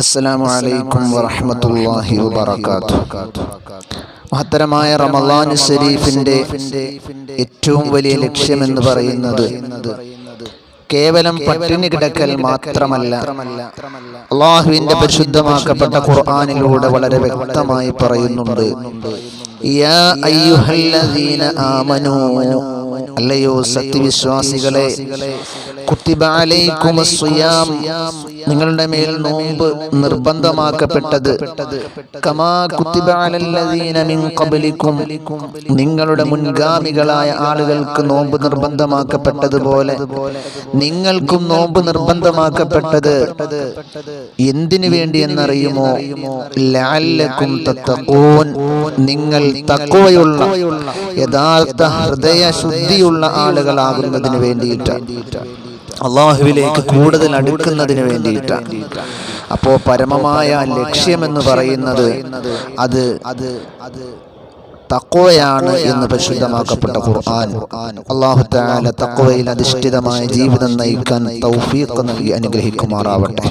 അസ്സലാമു അലൈക്കും വറഹ്മത്തുള്ളാഹി വബറകാതുഹു. മഹത്തരമായ റമളാൻ ഷരീഫിന്റെ ഏറ്റവും വലിയ ലക്ഷ്യം എന്ന് പറയുന്നത് കേവലം പട്ടിണി കിടക്കൽ മാത്രമല്ല. അള്ളാഹുവിന്റെ പരിശുദ്ധമാക്കപ്പെട്ട ഖുർആനിലൂടെ വളരെ വ്യക്തമായി പറയുന്നുണ്ട്. യാ അയ്യുഹല്ലദീന ആമനൂ. അല്ലയോ സത്യവിശ്വാസികളെ നിങ്ങളുടെ മേൽ നോമ്പ് നിർബന്ധമാക്കപ്പെട്ടത്. കമാ നിങ്ങളുടെ മുൻഗാമികളായ ആളുകൾക്ക് നോമ്പ് നിർബന്ധമാക്കപ്പെട്ടതുപോലെ നിങ്ങൾക്കും നോമ്പ് നിർബന്ധമാക്കപ്പെട്ടത് എന്തിനു വേണ്ടി എന്നറിയുമോ? നിങ്ങൾ തഖ്വയുള്ള യഥാർത്ഥ ഹൃദയ ശുദ്ധിയുള്ള ആളുകളാകുന്നതിന് വേണ്ടിയിട്ടാണ് അള്ളാഹുവിലേക്ക് കൂടുതൽ അടുക്കുന്നതിന് വേണ്ടിയിട്ടാണ് അപ്പോ പരമമായ ലക്ഷ്യമെന്ന് പറയുന്നത് അത് അത് അത് തക്കോയാണ് എന്ന് പരിശുദ്ധമാക്കപ്പെട്ട ഖുർആൻ. അള്ളാഹു തആല തക്കോയിൽ അധിഷ്ഠിതമായ ജീവിതം നയിക്കാൻ തൗഫീഖ് നൽകി അനുഗ്രഹിക്കുമാറാവട്ടെ.